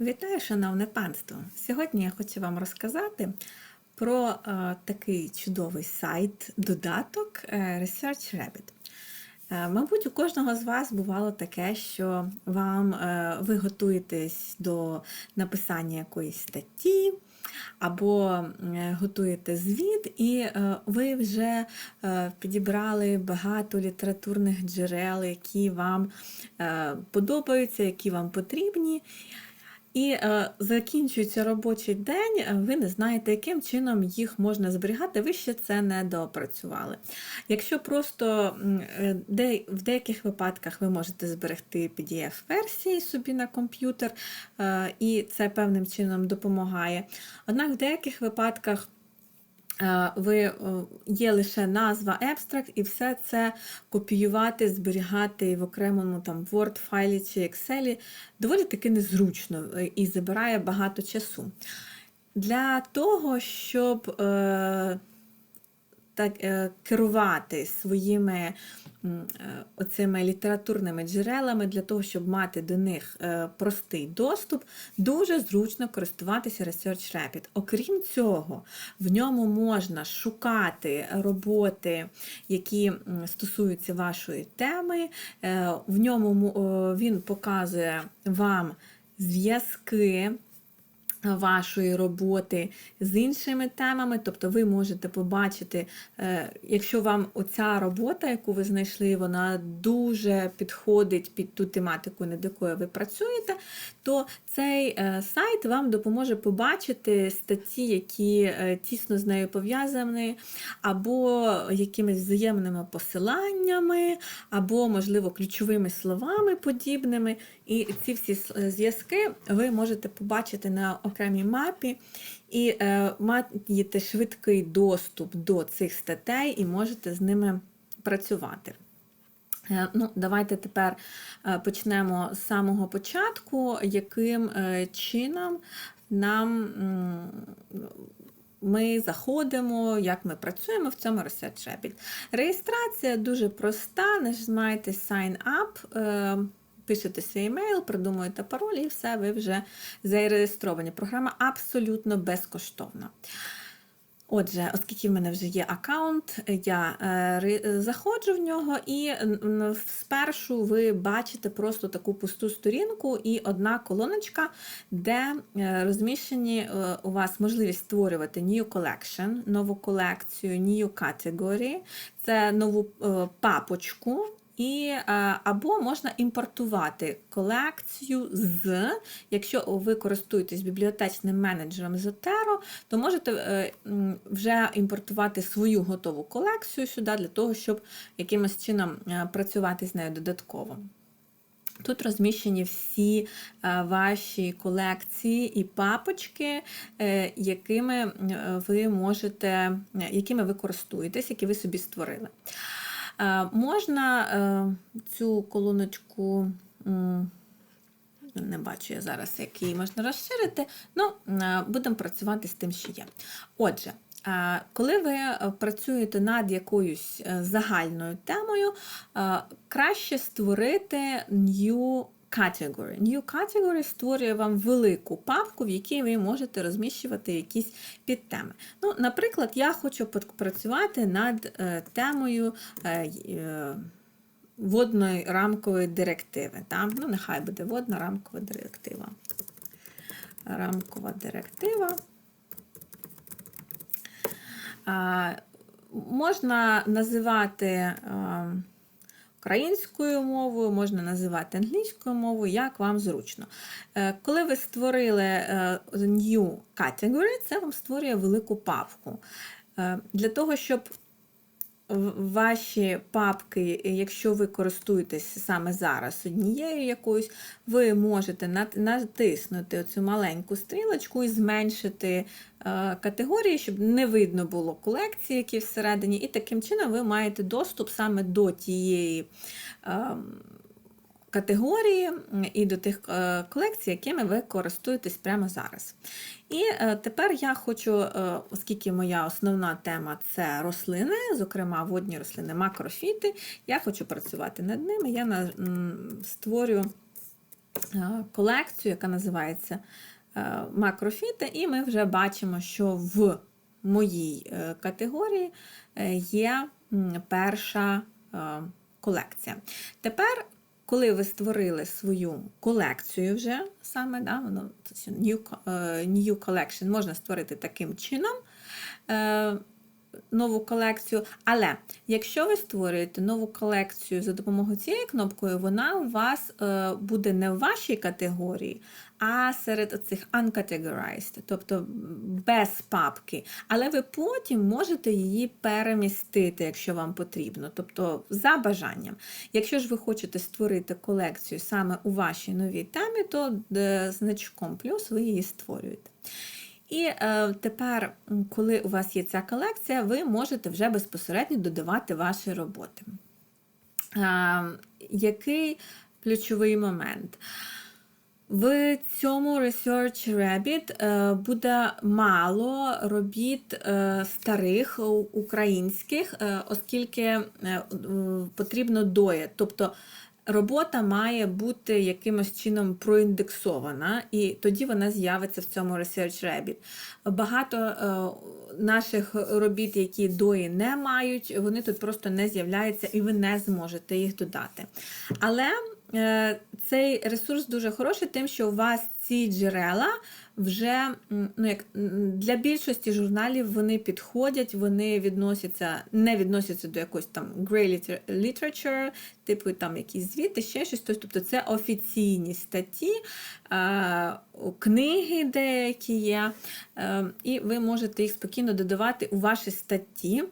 Вітаю, шановне панство! Сьогодні я хочу вам розказати про е, такий чудовий сайт, додаток е, Research Rabbit. Е, мабуть, у кожного з вас бувало таке, що вам е, ви готуєтесь до написання якоїсь статті, або готуєте звіт, і е, ви вже е, підібрали багато літературних джерел, які вам подобаються, які вам потрібні. І е, закінчується робочий день, е, ви не знаєте, яким чином їх можна зберігати, ви ще це не доопрацювали. Якщо просто е, де, в деяких випадках ви можете зберегти PDF-версії собі на комп'ютер, е, і це певним чином допомагає. Однак в деяких випадках ви, е, є лише назва abstract, і все це копіювати, зберігати в окремому там Word файлі чи Excel доволі таки незручно е, і забирає багато часу. Для того, щоб е, так, е, керувати своїми е, оцими літературними джерелами, для того, щоб мати до них е, простий доступ, дуже зручно користуватися Research Rapid. Окрім цього, в ньому можна шукати роботи, які стосуються вашої теми. В ньому він показує вам зв'язки вашої роботи з іншими темами, тобто ви можете побачити, е, якщо вам оця робота, яку ви знайшли, вона дуже підходить під ту тематику, над якою ви працюєте, то цей е, сайт вам допоможе побачити статті, які е, тісно з нею пов'язані, або якимись взаємними посиланнями, або, можливо, ключовими словами подібними. І ці всі зв'язки ви можете побачити на окремій мапі і е, маєте швидкий доступ до цих статей і можете з ними працювати. Е, Ну, давайте тепер е, почнемо з самого початку, яким е, чином нам ми заходимо, як ми працюємо в цьому Research Rapid. Реєстрація дуже проста, нажимаєте Sign Up, е, пишете свій емейл, придумуєте пароль і все, ви вже зареєстровані. Програма абсолютно безкоштовна. Отже, оскільки в мене вже є аккаунт, я е, заходжу в нього, і спершу ви бачите просто таку пусту сторінку і одна колоночка, де е, розміщені е, у вас можливість створювати New Collection, нову колекцію, New Category, це нову е, папочку. І, е, або можна імпортувати колекцію з, якщо ви користуєтесь бібліотечним менеджером Zotero, то можете е, вже імпортувати свою готову колекцію сюди для того, щоб якимось чином е, працювати з нею додатково. Тут розміщені всі ваші колекції і папочки, якими ви можете, якими ви користуєтесь, які ви собі створили. Е, Можна е, цю колоночку. Не бачу я зараз, як її можна розширити. Ну, е, будемо працювати з тим, що є. Отже, коли ви працюєте над якоюсь загальною темою, краще створити new category. New category створює вам велику папку, в якій ви можете розміщувати якісь підтеми. Ну, наприклад, я хочу працювати над е, темою. е, е, водної рамкової директиви. Та? Ну, нехай буде водна рамкова директива. Рамкова директива. Можна називати а, українською мовою, можна називати англійською мовою, як вам зручно. Е, Коли ви створили е, New Category, це вам створює велику папку. Е, Для того, щоб ваші папки, якщо ви користуєтесь саме зараз однією якоюсь, ви можете натиснути цю маленьку стрілочку і зменшити е, категорії, щоб не видно було колекції, які всередині, і таким чином ви маєте доступ саме до тієї. Категорії і до тих е, колекцій, якими ви користуєтесь прямо зараз. І е, тепер я хочу, е, оскільки моя основна тема це рослини, зокрема водні рослини, макрофіти, я хочу працювати над ними. Я створю колекцію, яка називається Макрофіти, і ми вже бачимо, що в моїй категорії є перша колекція. Тепер, коли ви створили свою колекцію вже саме, да, воно new, е, new collection можна створити таким чином. е, Нову колекцію, але якщо ви створюєте нову колекцію за допомогою цієї кнопкою, вона у вас е, буде не в вашій категорії, а серед цих uncategorized, тобто без папки. Але ви потім можете її перемістити, якщо вам потрібно, тобто за бажанням. Якщо ж ви хочете створити колекцію саме у вашій новій темі, то е, значком плюс ви її створюєте. І е, тепер, коли у вас є ця колекція, ви можете вже безпосередньо додавати ваші роботи. Е, який ключовий момент? В цьому Research Rabbit е, буде мало робіт е, старих українських, е, оскільки потрібно доє. Тобто робота має бути якимось чином проіндексована, і тоді вона з'явиться в цьому Research Rabbit. Багато наших робіт, які дої не мають, вони тут просто не з'являються, і ви не зможете їх додати. Але цей ресурс дуже хороший, тим, що у вас ці джерела вже ну, як, для більшості журналів вони підходять, вони відносяться, не відносяться до якоїсь там grey literature, типу там якісь звіти, ще щось. Тобто це офіційні статті, е, книги деякі є, е, і ви можете їх спокійно додавати у ваші статті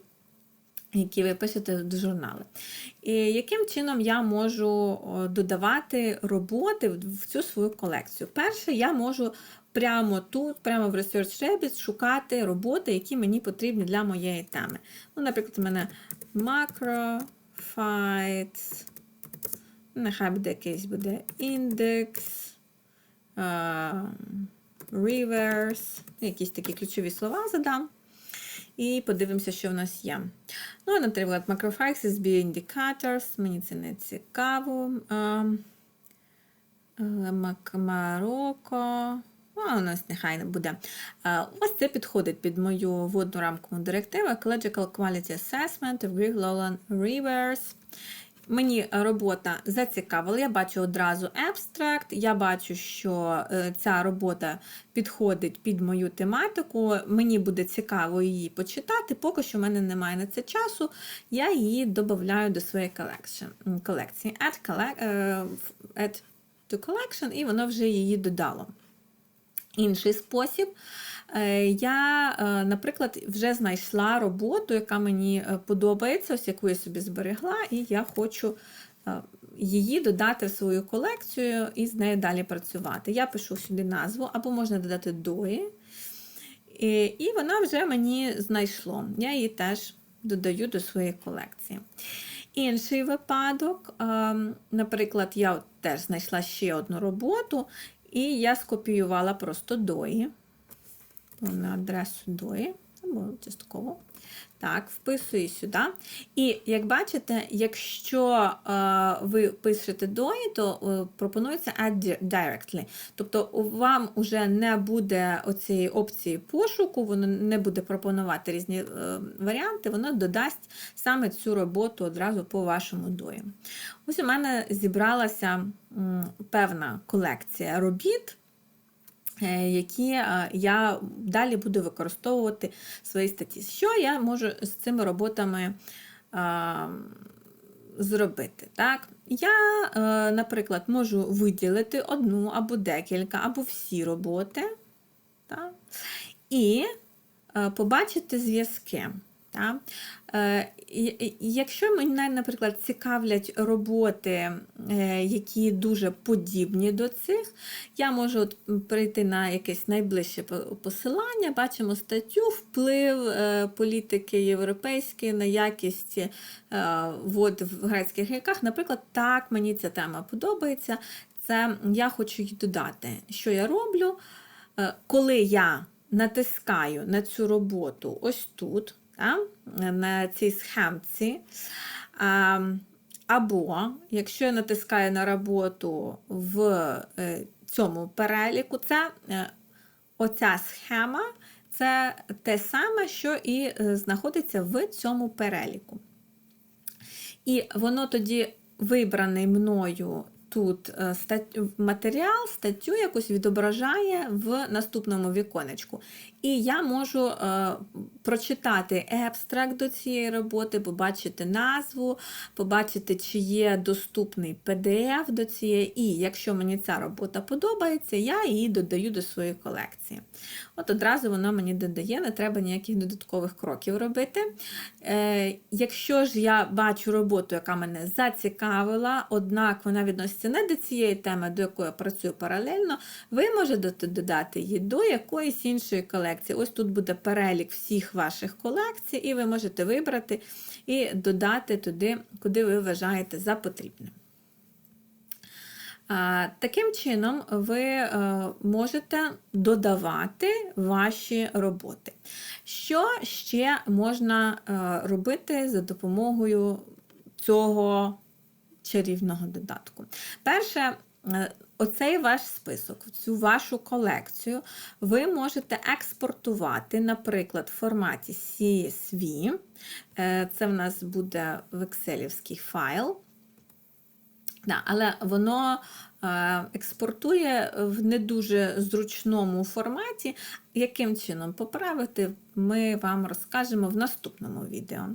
які ви пишете до журнали. І яким чином я можу додавати роботи в цю свою колекцію? Перше, я можу прямо тут, прямо в Research Rabbit, шукати роботи, які мені потрібні для моєї теми. Ну, наприклад, у мене macrophytes, нехай буде якийсь буде індекс, reverse, якісь такі ключові слова задам. І подивимося, що в нас є. Ну, наприклад, Macrofax, SB bioindicators, мені це не цікаво. Марокко. А, у нас нехай не буде. Ось це підходить під мою водну рамкову директиву Ecological Quality Assessment of Greek Lowland Rivers. Мені робота зацікавила, я бачу одразу абстракт, я бачу, що е, ця робота підходить під мою тематику. Мені буде цікаво її почитати. Поки що в мене немає на це часу, я її додаю до своєї колекції. Add, collect, е, add to collection, і воно вже її додало. Інший спосіб. Е, Я, е, наприклад, вже знайшла роботу, яка мені е, подобається, ось яку я собі зберегла, і я хочу її додати в свою колекцію і з нею далі працювати. Я пишу сюди назву, або можна додати дої. І вона вже мені знайшло. Я її теж додаю до своєї колекції. Інший випадок, наприклад, я теж знайшла ще одну роботу, і я скопіювала просто дої на адресу дої, або частково. Так, вписую сюди. І як бачите, якщо е, ви пишете дої, то е, пропонується Add Directly. Тобто вам вже не буде оцієї опції пошуку, воно не буде пропонувати різні е, варіанти, воно додасть саме цю роботу одразу по вашому дою. Ось у мене зібралася м, певна колекція робіт. Е, які е, я далі буду використовувати в своїй статті. Що я можу з цими роботами а, зробити? Так? Я, е, наприклад, можу виділити одну або декілька, або всі роботи, так? і побачити зв'язки. Так? Якщо мене, наприклад, цікавлять роботи, які дуже подібні до цих, я можу от прийти на якесь найближче посилання, бачимо статтю Вплив політики європейської на якість вод в грецьких ріках. Наприклад, так, мені ця тема подобається. Це я хочу її додати. Що я роблю? Коли я натискаю на цю роботу ось тут, на цій схемці. Або, якщо я натискаю на роботу в е, цьому переліку, це е, оця схема це те саме, що і е, знаходиться в цьому переліку. І воно тоді вибраний мною тут е, матеріал, статтю якусь відображає в наступному віконечку. І я можу е, прочитати ебстракт до цієї роботи, побачити назву, побачити, чи є доступний PDF до цієї. І якщо мені ця робота подобається, я її додаю до своєї колекції. От одразу вона мені додає, не треба ніяких додаткових кроків робити. Е, Якщо ж я бачу роботу, яка мене зацікавила, однак вона відноситься не до цієї теми, до якої я працюю паралельно, ви можете додати її до якоїсь іншої колекції. Ось тут буде перелік всіх ваших колекцій, і ви можете вибрати і додати туди, куди ви вважаєте за потрібне. Таким чином, ви е, можете додавати ваші роботи. Що ще можна е, робити за допомогою цього чарівного додатку? Перше, е, Оцей ваш список, цю вашу колекцію, ви можете експортувати, наприклад, в форматі CSV. Це в нас буде в екселівський файл. Да, але воно е, експортує в не дуже зручному форматі. Яким чином поправити, ми вам розкажемо в наступному відео.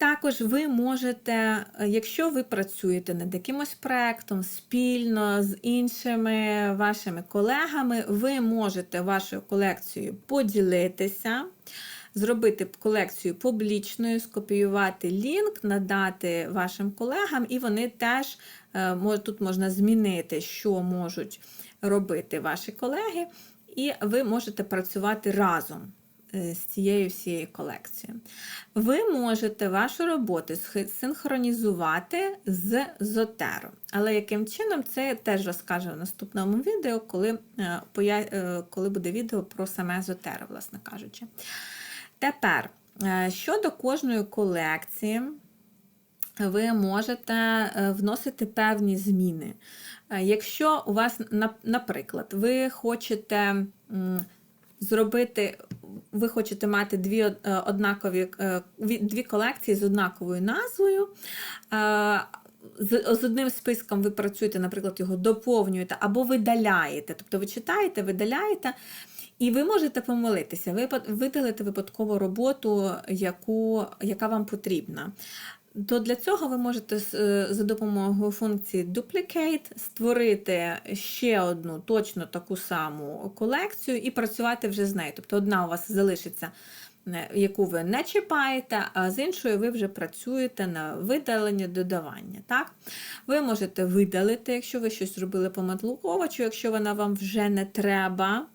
Також ви можете, якщо ви працюєте над якимось проєктом спільно з іншими вашими колегами, ви можете вашою колекцією поділитися зробити колекцію публічною, скопіювати лінк, надати вашим колегам, і вони теж е, тут можна змінити, що можуть робити ваші колеги, і ви можете працювати разом. Е, з цією всією колекцією. Ви можете вашу роботу синхронізувати з Zotero. Але яким чином, це я теж розкажу в наступному відео, коли е, коли буде відео про саме Zotero, власне кажучи. Тепер, е, щодо кожної колекції, ви можете е, вносити певні зміни. Е, якщо у вас, наприклад, ви хочете зробити, ви хочете мати дві однакові дві колекції з однаковою назвою. З одним списком ви працюєте, наприклад, його доповнюєте або видаляєте. Тобто ви читаєте, видаляєте, і ви можете помилитися, видалити випадкову роботу, яку, яка вам потрібна. То для цього ви можете е, за допомогою функції Duplicate створити ще одну точно таку саму колекцію і працювати вже з нею. Тобто одна у вас залишиться, е, яку ви не чіпаєте, а з іншою ви вже працюєте на видалення додавання. Так? Ви можете видалити, якщо ви щось зробили помилково, чи якщо вона вам вже не треба.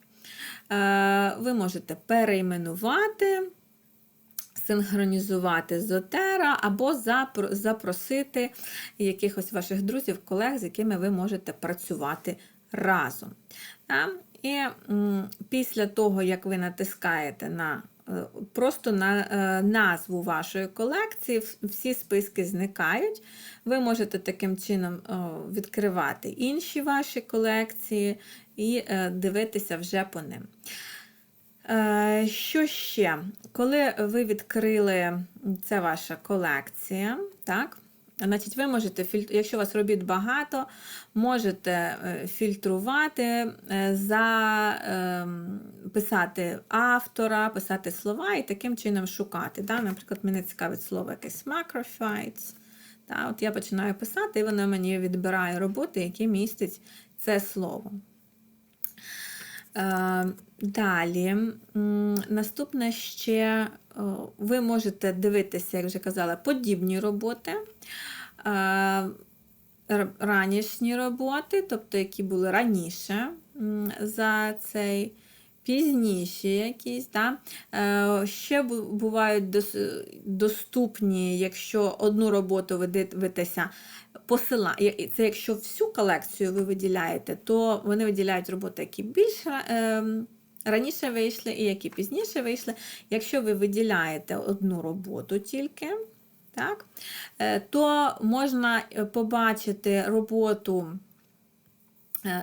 Е, ви можете перейменувати, синхронізувати з Zotero або запросити якихось ваших друзів, колег, з якими ви можете працювати разом. І після того, як ви натискаєте на Е, просто на е, назву вашої колекції всі списки зникають. Ви можете таким чином відкривати інші ваші колекції і е, дивитися вже по ним. Що ще? Коли ви відкрили це ваша колекція, так? Значить, ви можете, якщо у вас робіт багато, можете е, фільтрувати, е, ем, автора, писати слова і таким чином шукати. Да? Наприклад, мене цікавить слово якесь macrophytes. Да? От Я починаю писати, і воно мені відбирає роботи, які містять це слово. Е, далі, наступне ще ви можете дивитися, як вже казала, подібні роботи, ранішні роботи, тобто які були раніше за цей. Пізніші якісь, да? Е, ще бувають доступні, якщо одну роботу ви посила. Це якщо всю колекцію ви виділяєте, то вони виділяють роботи, які більше ем, раніше вийшли і які пізніше вийшли. Якщо ви виділяєте одну роботу тільки, так, е, то можна е, побачити роботу, е,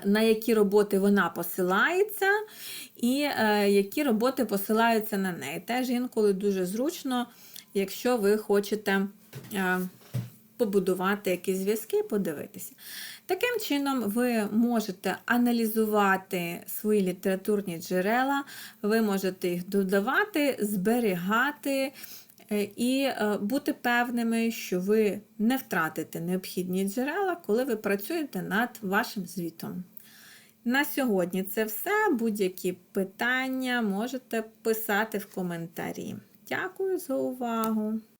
на які роботи вона посилається, і е, які роботи посилаються на неї. Теж інколи дуже зручно, якщо ви хочете е, побудувати якісь зв'язки, подивитися. Таким чином, ви можете аналізувати свої літературні джерела, ви можете їх додавати, зберігати е, і е, бути певними, що ви не втратите необхідні джерела, коли ви працюєте над вашим звітом. На сьогодні це все. Будь-які питання можете писати в коментарі. Дякую за увагу!